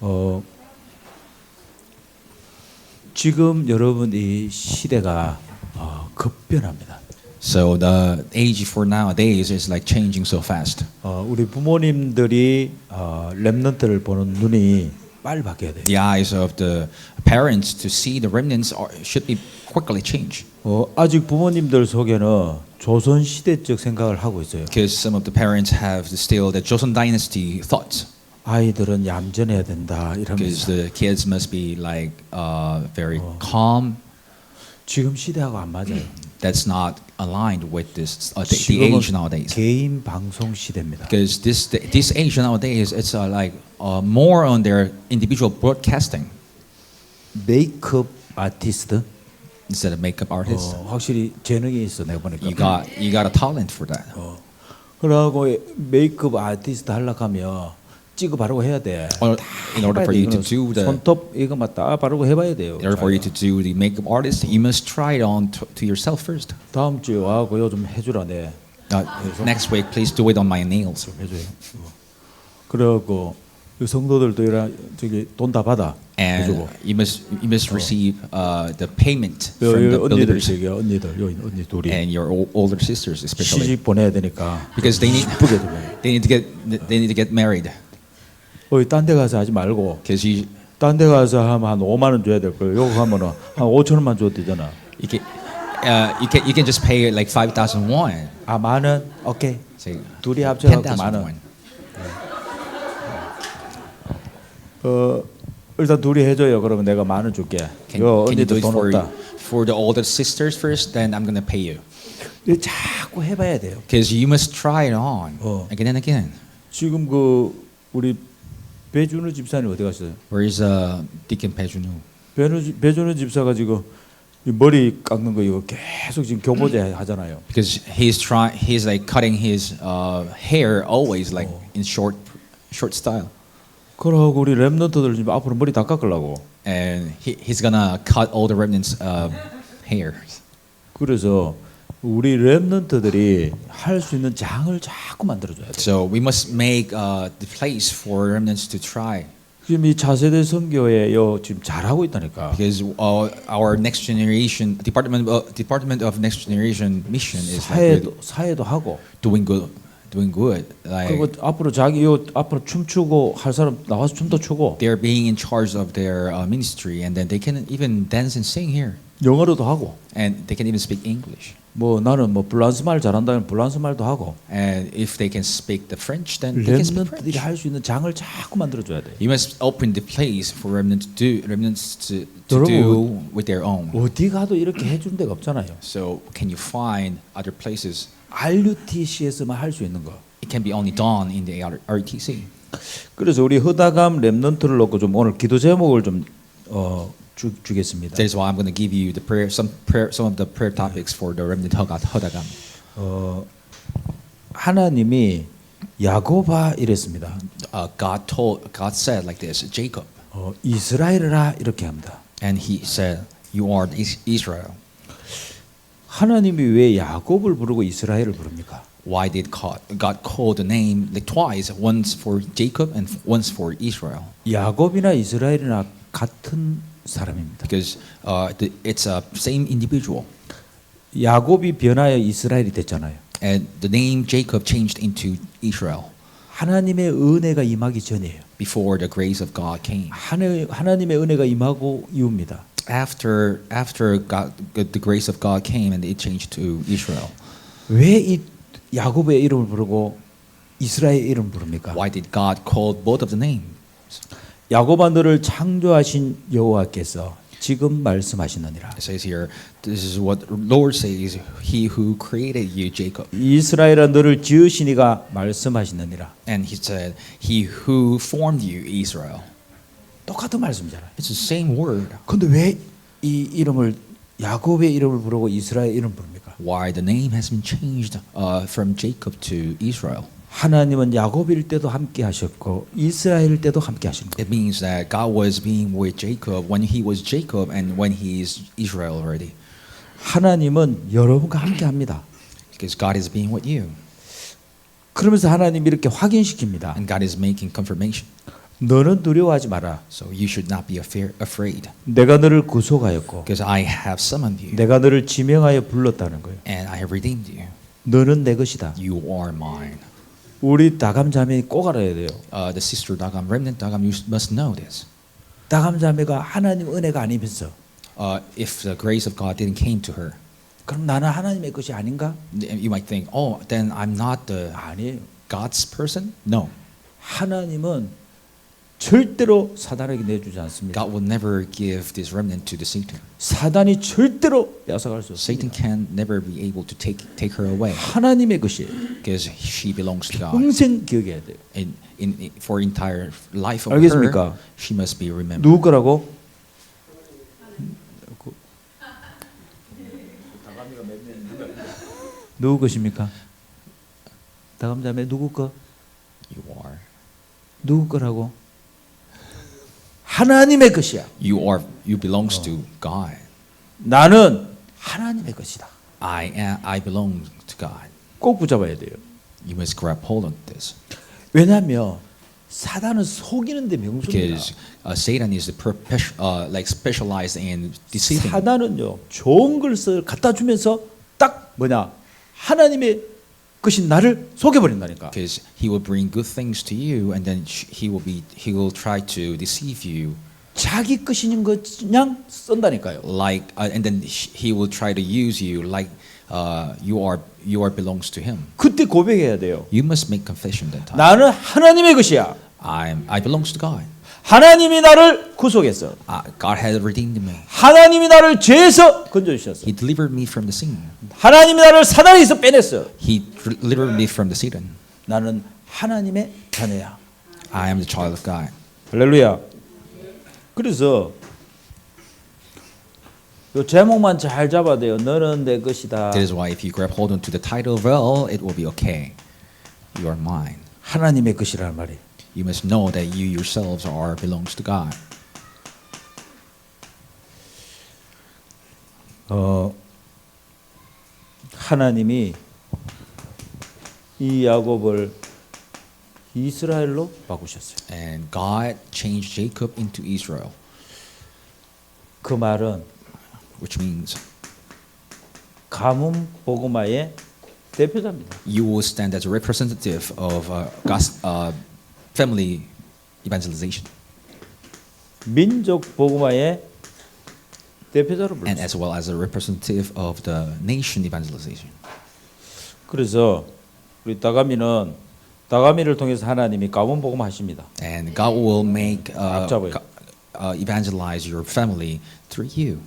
어, 지금 여러분 이 시대가 어, 급변합니다. So the age for nowadays is like changing so fast. 어, 우리 부모님들이 어, 렘넌트를 보는 눈이 빨리 바뀌어야 돼요. The eyes of the parents to see the remnants are, should be quickly changed. 어, 아직 부모님들 속에는 조선 시대적 생각을 하고 있어요. Because some of the parents have still the Joseon dynasty thoughts. 아이들은 얌전해야 된다 Because 이러면서 the kids must be like uh, very calm. 지금 시대하고 안 맞아요. That's not aligned with this uh, the, the 지금은 age nowadays. 개인 방송 시대입니다. Because this this age nowadays, it's uh, like uh, more on their individual broadcasting 메이크업 아티스트 instead of makeup artists. 어, 확실히 재능이 있어 내가 보니까. You got you got a talent for that. 어. 그러고 메이크업 아티스트 하려고 하면 찍어 바르고 해야 돼. Or in order for you to 이거는 do the 손톱 이거 맞다 바르고 해봐야 돼요. in order for you to do the makeup artist, you must try it on to, to yourself first. 다음 주에 와고 요좀 해주라 네. Uh, next week, please do it on my nails. 해줘요. 어. 그러고 그 성도들도 이라 저기 돈 다 받아 And 해주고. you must you must receive uh, the payment 요, from 요 the 언니들 builders 저기 언니들 요 언니 둘이 and your ol- older sisters especially 시집 보내야 되니까 because they need 이쁘게 좀 they need to get they need to get married 어이 딴 데 가서 하지 말고 you 딴데 가서 하면 한 5만 원 줘야 될 거예요. 요거 하면은 한 5천 원만 줘도 되잖아. you can uh, you can you can just pay like five thousand won. 아, 만 원? 오케이. Say 둘이 ten 합쳐 갖고 thousand 만 원. won. 어, 일단 둘이 해 줘요. 그러면 내가 만 원 줄게. Can, 요 can you do 언니들 it 돈 for 없다. for the older sisters first? Then I'm gonna pay you 이거 자꾸 해 봐야 돼요. because you must try it on 어. again and again. 지금 그 우리 배준우 집사님 어디 갔어요? Where is uh, Deacon Pejunu? 배준우, 배준우 집사가 지금 이 머리 깎는 거 이거 계속 지금 교보제 하잖아요. Because he's trying, he's like cutting his uh, hair always like in short, short style, 그러고 우리 랩런트들 지금 앞으로 머리 다 깎으려고. and he, he's gonna cut all the remnants uh, hairs. 그래서 우리 랩런트들이 할 수 있는 장을 자꾸 만들어 줘야 돼. So we must make uh, the place for remnants to try, 지금 이 차세대 선교에 요 지금 잘하고 있다니까. because uh, our next generation department uh, department of next generation mission is like 사회도 사회도 하고 doing good, doing good. Like 그리고 앞으로 자기 요 앞으로 춤추고 할 사람 나와서 춤도 추고 they're being in charge of their uh, ministry, and then they can even dance and sing here, 영어로도 하고 and they can even speak English. 뭐 나는 뭐 불란스 말 잘한다면 불란스 말도 하고 And if they can speak the French, then they can speak French. 할수 있는 장을 자꾸 만들어 줘야 돼. You must open the place for remnants to do remnants to, to do with their own. 어디 가도 이렇게 해주는 데가 없잖아요. So can you find other places? RUTC에서만 할 수 있는 거. It can be only done in the RTC. 그래서 우리 허다감 랩런트를 놓고 좀 오늘 기도 제목을 좀 어, 주, 주겠습니다. That is why I'm going to give you the prayer, some prayer, some of the prayer topics for the remnant Hagat Hodagam. 어, 하나님이 야고바 이랬습니다. Uh, God told, God said like this, Jacob, 어, 이스라엘이라 이렇게 합니다. and He said, "You are Is- Israel." 하나님이 왜 야곱을 부르고 이스라엘을 부릅니까? Why did God, God call the name like twice, once for Jacob and once for Israel? 야곱이나 이스라엘이나 같은 사람입니다. because uh, it's a same individual, 야곱이 변하여 이스라엘이 됐잖아요. and the name Jacob changed into Israel 하나님의 은혜가 임하기 전이에요. before the grace of God came. 하늘, 하나님의 은혜가 임하고 이후입니다. After after God, the grace of God came, and it changed to Israel. 왜이 야곱의 이름을 부르고 이스라엘 이름을 부릅니까? Why did God call both of the names? 너를 창조하신 여호와께서 지금 말씀하시느니라. It says here, this is what Lord says: He who created you, Jacob, 이스라엘아 너를 지으시니가 말씀하시느니라. and He said, He who formed you, Israel. 똑같은 말씀이잖아요. It's the same word. 근데 왜 이 이름을 야곱의 이름을 부르고 이스라엘 이름 부릅니까? Why the name has been changed uh, from Jacob to Israel? 하나님은 야곱일 때도 함께 하셨고 이스라엘 때도 함께 하신 거예요. It means that God was being with Jacob when he was Jacob and when he is Israel already. 하나님은 여러분과 함께 합니다. Because God is being with you. 그러면서 하나님이 이렇게 확인시킵니다. And God is making confirmation. 너는 두려워하지 마라. So you should not be afraid, 내가 너를 구속하였고 because I have summoned you, 내가 너를 지명하여 불렀다는 거예요. and I have redeemed you. 너는 내 것이다. You are mine. 우리 다감 자매 꼭 알아야 돼요. Uh, the sister Dagam, remnant Dagam, you must know this. 다감 자매가 하나님 은혜가 아니면서 Uh, if the grace of God didn't came to her, 그럼 나는 하나님의 것이 아닌가? you might think, oh, then I'm not the 아니에요. God's person. No, 하나님은 절대로 사단에게 내주지 않습니다. God will never give this remnant to the Satan. 사단이 절대로 야삭할 수 Satan 없습니다. can never be able to take take her away 하나님의 것이에요. because she belongs to God. 평생 기억해야 돼요. In, in, in for entire life of 알겠습니까? her, she must be remembered. 누구 거라고? 누구 것입니까? 다감자매 누구 거? You are. 누구 거라고? 하나님의 것이야. You are. You belongs to God. 나는 하나님의 것이다. I am. I belong to God. 꼭 붙잡아야 돼요. You must grab hold of this 왜냐하면 사단은 속이는 데 명수입니다. because uh, Satan is the perpet- uh, like specialized in deceiving. 사단은요 좋은 것을 갖다 주면서 딱 뭐냐 하나님의 것인 나를 속여버린다니까. Because he will bring good things to you, and then he will be. He will try to deceive you, 자기 것인 것 그냥 쓴다니까요. like, uh, and then he will try to use you like uh, you are. You are belongs to him. 그때 고백해야 돼요. You must make confession that time. 나는 하나님의 것이야. I'm. I belongs to God. 하나님이 나를 구속했어. Uh, God has redeemed me. 하나님이 나를 죄에서 건져 주셨어. He delivered me from the sin. 하나님이 나를 사단에서 빼냈어. He delivered me from the Satan. 나는 하나님의 자녀야. I am the child of God. 할렐루야. 그래서 요 제목만 잘 잡아야 돼요. 너는 내 것이다. That is why if you grab hold onto the title well, it will be okay. You are mine. 하나님의 것이라는 말이에요. You must know that you yourselves are belongs to God. 어, 하나님이 이 야곱을 이스라엘로 바꾸셨어요. And God changed Jacob into Israel, 그 말은 which means 가문 복음화의 대표자입니다. you will stand as a representative of uh, God's uh, family evangelization 민족 복음화의 대표자로 and 불렀어요. as well as a representative of the nation evangelization. 그래서 우리 다가미는 다가미를 통해서 하나님이 가문 복음 하십니다. And God will make uh, 앞잡아요. go- uh, evangelize your family through you.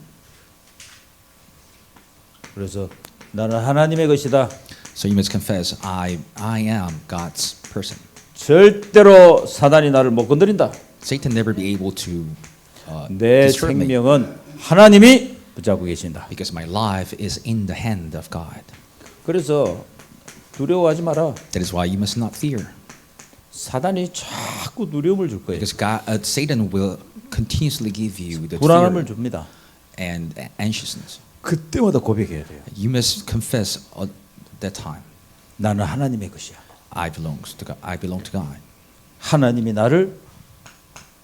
그래서 나는 하나님의 것이다. So you must confess, I, I am God's person. 절대로 사단이 나를 못 건드린다. Satan never be able to uh, 내 disturb me 생명은 하나님이 붙잡고 계신다. because my life is in the hand of God. 그래서 두려워하지 마라. That is why you must not fear, 사단이 자꾸 두려움을 줄 거예요. because God, uh, Satan will continuously give you the 불안함을 fear 줍니다. and anxiousness. 그때마다 고백해야 돼요. You must confess at that time, 나는 하나님의 것이야. I belongs to God. I belong to God 하나님이 나를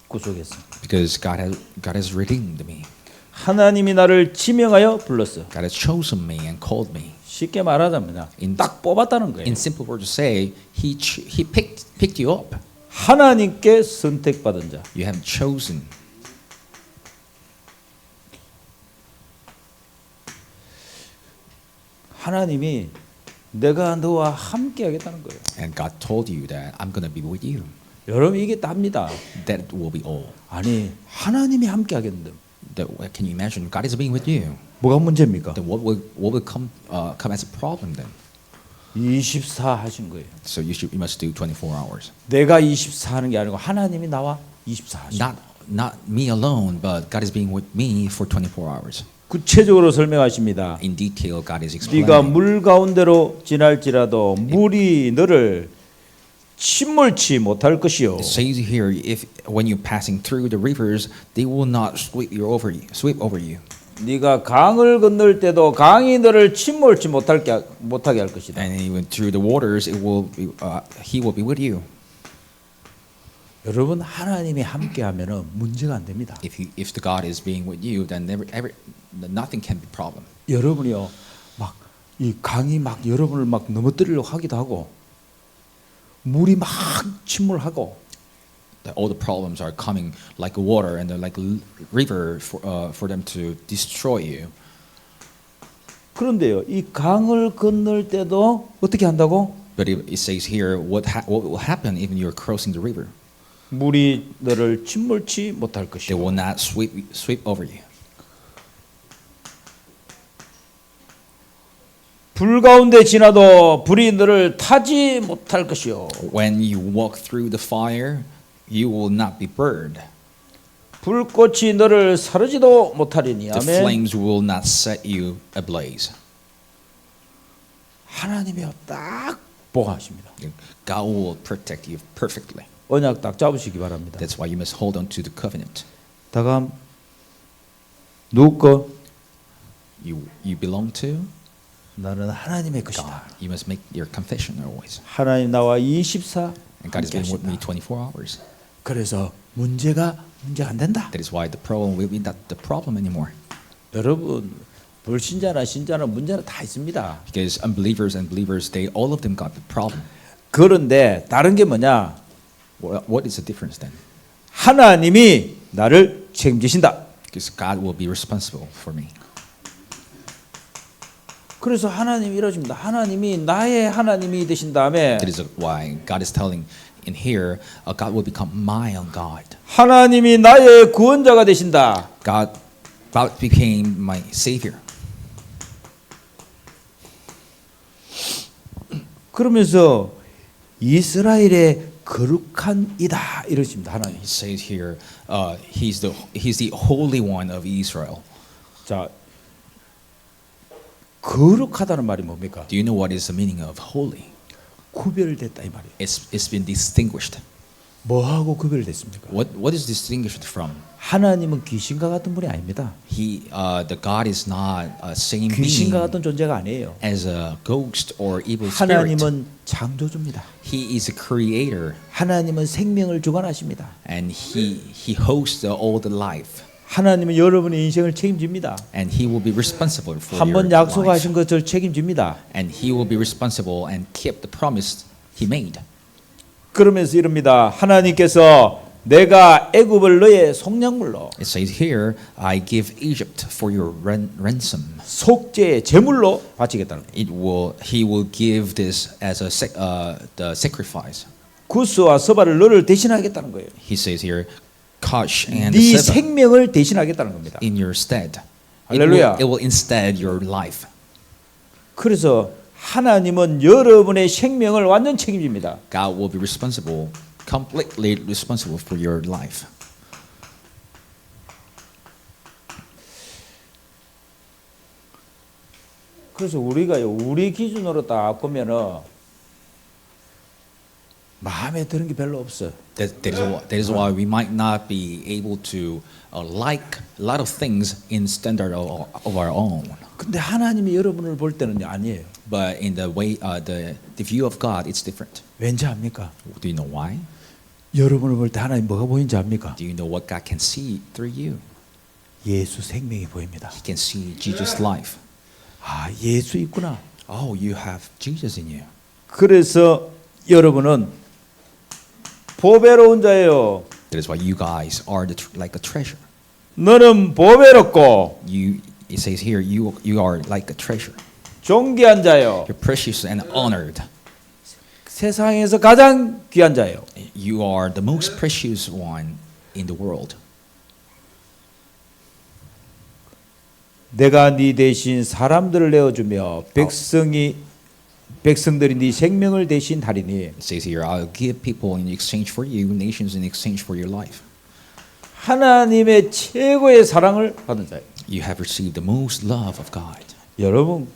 구속했어. because God has God has redeemed me. 하나님이 나를 지명하여 불렀어. God has chosen me and called me. 쉽게 말하자면 In- 딱 뽑았다는 거예요. In simple words to say, He He picked picked you up. 하나님께 선택받은 자. You have chosen. 하나님이 내가 너와 함께 하겠다는 거예요. And God told you that I'm going to be with you. 여러분 이게 답니다. That will be all. 아니 하나님이 함께 하겠는데 That can you imagine? God is being with you. 뭐가 문제입니까? Then what will what will come uh, come as a problem then? 24 하신 거예요. So you should you must do 24 hours. 내가 24 하는 게 아니고 하나님이 나와 24 하신 Not not me alone, but God is being with me for 24 hours. 구체적으로 설명하십니다. In detail, God is 네가 explaining. 물 가운데로 지날지라도 물이 너를 침몰치 못할 것이요. It says here, if when you're passing through the rivers, they will not sweep you over you, sweep over you. 네가 강을 건널 때도 강이 너를 침몰치 못할게 못하게 할 것이다. And even through the waters, it will be, uh, He will be with you. 여러분 하나님이 함께하면은 문제가 안 됩니다. If you, if the God is being with you, then never, ever, nothing can be problem. 여러분이요 막 이 강이 막 여러분을 막 넘어뜨리려고 하기도 하고 물이 막 침몰하고 all the problems are coming like water and like river for, uh, for them to destroy you. 그런데요 이 강을 건널 때도 어떻게 한다고 But it, it says here what, ha- what will happen even you're crossing the river. 물이 너를 침몰치 못할 They 것이요 will not sweep, sweep over you. 불 가운데 지나도 불이 너를 타지 못할 것이요 When you walk through the fire, you will not be burned. 불꽃이 너를 사르지도 못하리니 The 아멘 flames will not set you ablaze. 하나님이요 딱 보호하십니다 God will protect you perfectly. 언약 딱 잡으시기 바랍니다 That's why you must hold on to the covenant. 다음 누구 거 You, you belong to 나는 하나님의 God. 것이다 You must make your confession always. 하나님 나와 24 And God has been with me 함께하신다. 24 hours. 그래서 문제가 문제가 안 된다 That is why the problem will be not the problem anymore. 여러분 불신자나 신자나 문제는 다 있습니다 Because unbelievers and believers, they all of them got the problem. 그런데 다른 게 뭐냐 What, what is the difference then? 하나님이 나를 책임지신다 Because God will be responsible for me. 그래서 하나님이 이러십니다 하나님이 나의 하나님이 되신 다음에 That is why God is telling in here, uh, God will become my own God. 하나님이 나의 구원자가 되신다 God, God became my Savior. 그러면서 이스라엘의 거룩한 이다 이러십니다 하나님 He says here, uh, He's the He's the Holy One of Israel. 자 거룩하다는 말이 뭡니까? Do you know what is the meaning of holy? 구별됐다 이 말이에요. It's it's been distinguished. 뭐하고 구별됐습니까? What what is distinguished from? 하나님은 귀신과 같은 분이 아닙니다. He, uh, the God is not a same being 귀신과 같은 존재가 아니에요. as a ghost or evil spirit. 하나님은 창조주입니다. He is a creator, 하나님은 생명을 주관하십니다. and he he hosts the, all the life, 하나님은 여러분의 인생을 책임집니다. and he will be responsible for 한 your 번 life. 약속하신 것을 책임집니다. and he will be responsible and keep the promise he made. 그러면서 이럽니다. 하나님께서 내가 애굽을 너의 속량물로 It says here, I give Egypt for your ran- ransom. 속죄의 제물로 바치겠다는 거예요. It will he will give this as a sac- uh, the sacrifice. 구스와 서바를 너를 대신하겠다는 거예요. He says here, Kosh and 네 Seba 생명을 대신하겠다는 겁니다. in your stead. It will, it will instead your life. 그래서 하나님은 여러분의 생명을 완전 책임집니다. God will be responsible, completely responsible for your life. 그래서 우리가요, 우리 기준으로 딱 보면은 마음에 드는 게 별로 없어. That, that, is why, that is why we might not be able to uh, like a lot of things in standard of, of our own. 근데 하나님이 여러분을 볼 때는 아니에요. But in the way, uh, the, the view of God, it's different. 왠지 압니까? Do you know why? 여러분을 볼 때 하나님 뭐가 보이는지 압니까? Do you know what God can see through you? 예수 생명이 보입니다. He can see Jesus' life. 아, 예수 있구나. Oh, you have Jesus in you. 그래서 여러분은 보배로운 자예요. That is why you guys are the, like a treasure. 너는 보배롭고 You, it says here, you, you are like a treasure. 존귀한 자요. You're precious and honored. 세상에서 가장 귀한 자요. You are the most precious one in the world. 내가 네 대신 사람들을 내어 주며 백성이 백성들이 네 생명을 대신 하리니 It says here, I'll give people in exchange for you, nations in exchange for your life. 하나님의 최고의 사랑을 받은 자예요. You have received the most love of God. 여러분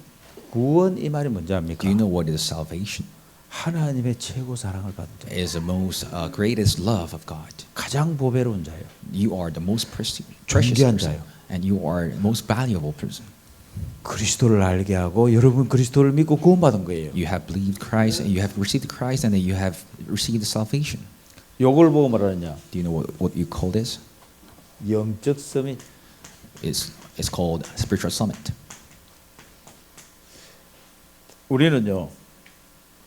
구원 이 말이 뭔지 압니까? Do you know what is salvation? 하나님의 최고 사랑을 받은 자. It is the most uh, greatest love of God. 가장 보배로운 자예요. You are the most precious, precious 존귀한 person, 자요. and you are the most valuable person. 그리스도를 알게 하고 여러분 그리스도를 믿고 구원받은 거예요. You have believed Christ, and you have received Christ, and then you have received salvation. 요걸 보고 말하느냐? Do you know what, what you call this? 영적 서밋. It's, it's called spiritual summit. 우리는요.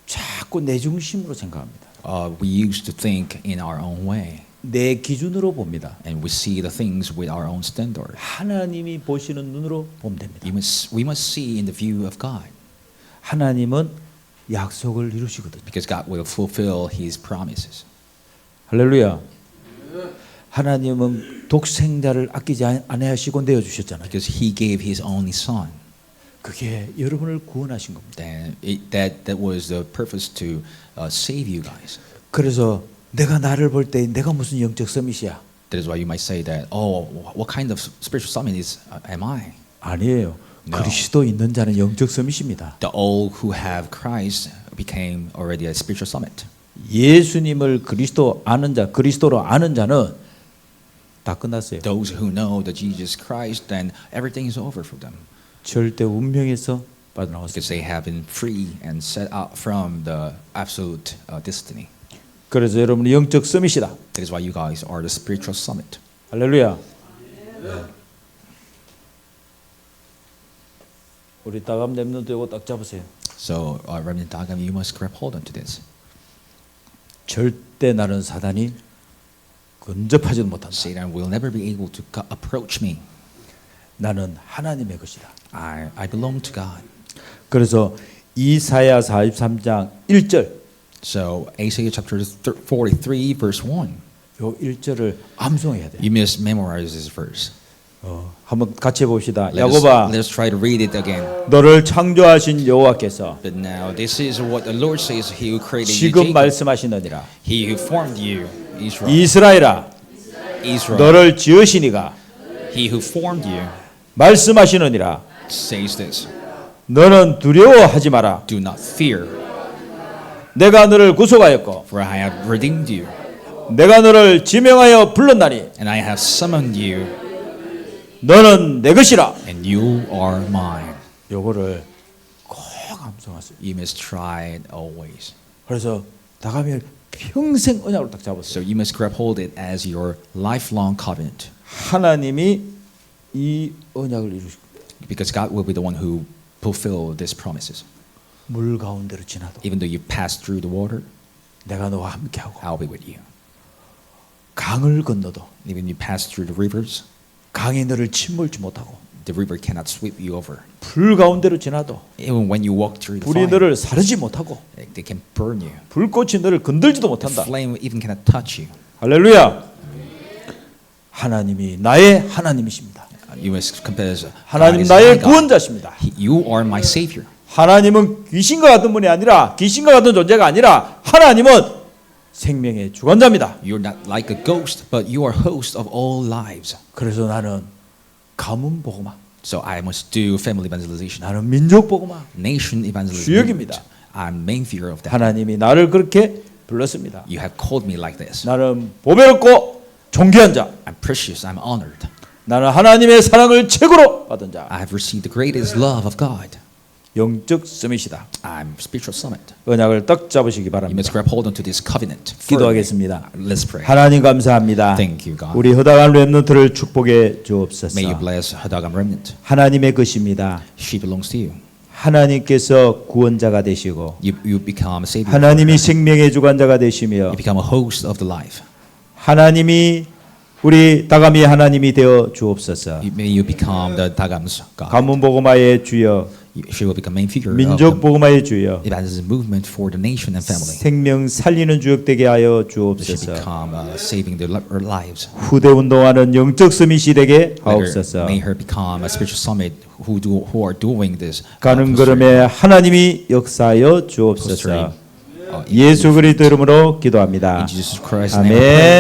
자꾸 내 중심으로 생각합니다. Uh, we used to think in our own way, 내 기준으로 봅니다. and we see the things with our own standard. 하나님이 보시는 눈으로 보면 됩니다. You must, we must see in the view of God, 하나님은 약속을 이루시거든요. because God will fulfill His promises. 할렐루야. 하나님은 독생자를 아끼지 아니하시고 내어 주셨잖아요. Because He gave His only Son. 그게 여러분을 구원하신 겁니다. Then it, that, that was the purpose to uh, save you guys. 그래서 내가 나를 볼 때 내가 무슨 영적 서밋이야? That is why you might say that, oh, what kind of spiritual summit is uh, am I? 아니에요. No. 그리스도 있는 자는 영적 서밋입니다. The all who have Christ became already a spiritual summit. 예수님을 그리스도 아는 자, 그리스도로 아는 자는 다 끝났어요. Those who know the Jesus Christ, then everything is over for them. 절대 운명에서 빠져나왔어요. Because they have been free and set out from the absolute uh, destiny. 그래서 여러분이 영적 서밋이다. That is why you guys are the spiritual summit. 할렐루야. 우리 다감 랩는 되고 딱 잡으세요. So, uh, Remnant Dagam, you must grab hold onto this. 절대 나는 사단이 근접하지도 못한다. Satan will never be able to approach me. 나는 하나님의 것이다. I, I belong to God. 그래서 이사야 43장 1절 So, Isaiah chapter thir- 43, verse 1. 요 1절을 암송해야 돼. You must memorize this verse. 어, 한번 같이 해 봅시다. Let 야고바 us try to read it again. 너를 창조하신 여호와께서 But now, this is what the Lord says He who created you, 지금. 말씀하시느니라. He who formed you. 이스라엘아. 너를 지으시니가 He who formed you 말씀하시느니라. says this 너는 두려워하지 마라. Do not fear, 내가 너를 구속하였고 for I have redeemed you, 내가 너를 지명하여 불렀나니 and I have summoned you, 너는 내 것이라. and you are mine. 요거를 꼭 암송하세요. You must try it always. 그래서 다가면 평생 언약으로 딱 잡았어요. So you must grab hold it as your lifelong covenant, 하나님이 이 언약을 이루시고 because God will be the one who fulfill these promises. 물 가운데로 지나도 Even though you pass through the water, 내가 너와 함께하고 I'll be with you. 강을 건너도 Even you pass through the rivers, 강이 너를 침몰치 못하고 the river cannot sweep you over. 불 가운데로 지나도 Even when you walk through the 불이 fire, 너를 사르지 못하고 they can burn you. 불꽃이 너를 건들지도 The 못한다. flame even cannot touch you. 할렐루야. 하나님이 나의 하나님이십니다. You must confess. God 하나님 is 나의 my God. 구원자십니다. He- You are my savior. 하나님은 귀신과 같은 분이 아니라 귀신과 같은 존재가 아니라 하나님은 생명의 주관자입니다. You're not like a ghost, but you are host of all lives. 그래서 나는 가문 복음화, So I must do family evangelization, 나는 민족 복음화. nation evangelization. 주역입니다. I'm main figure of that. 하나님이 나를 그렇게 불렀습니다. You have called me like this. 나는 보배롭고 존귀한 자. I'm precious. I'm honored. 나는 하나님의 사랑을 최고로 받은 자. I have received the greatest love of God. 영적 서밋이다. I'm spiritual summit. 언약을 딱 잡으시기 You must 바랍니다. grab hold onto this covenant. 기도하겠습니다. Let's pray. 하나님 감사합니다. Thank you, God. 우리 허다한 렘넌트를 축복해 주옵소서. May you bless Hadagam remnant. 하나님의 것입니다. She belongs to you. 하나님께서 구원자가 되시고 You, you become a savior. 하나님이 생명의 주관자가 되시며 You become a host of the life. 하나님이 우리 다감이 하나님이 되어 주옵소서. May you become the Dagam's God. 가문 복음화의 주여, She will become main figure 민족 복음화의 주여, evangelism movement for the nation and family. 생명 살리는 주역 되게 하여 That she 주옵소서. become uh, saving their li- her lives. 후대 운동하는 영적 스밋이 되게 Let her, 하옵소서. may her become a spiritual summit who do who are doing this. uh, 가는 걸음에 하나님이 역사하여 주옵소서. uh, in- 예수 그리스도 이름으로 기도합니다. in Jesus Christ's name. I pray. 아멘.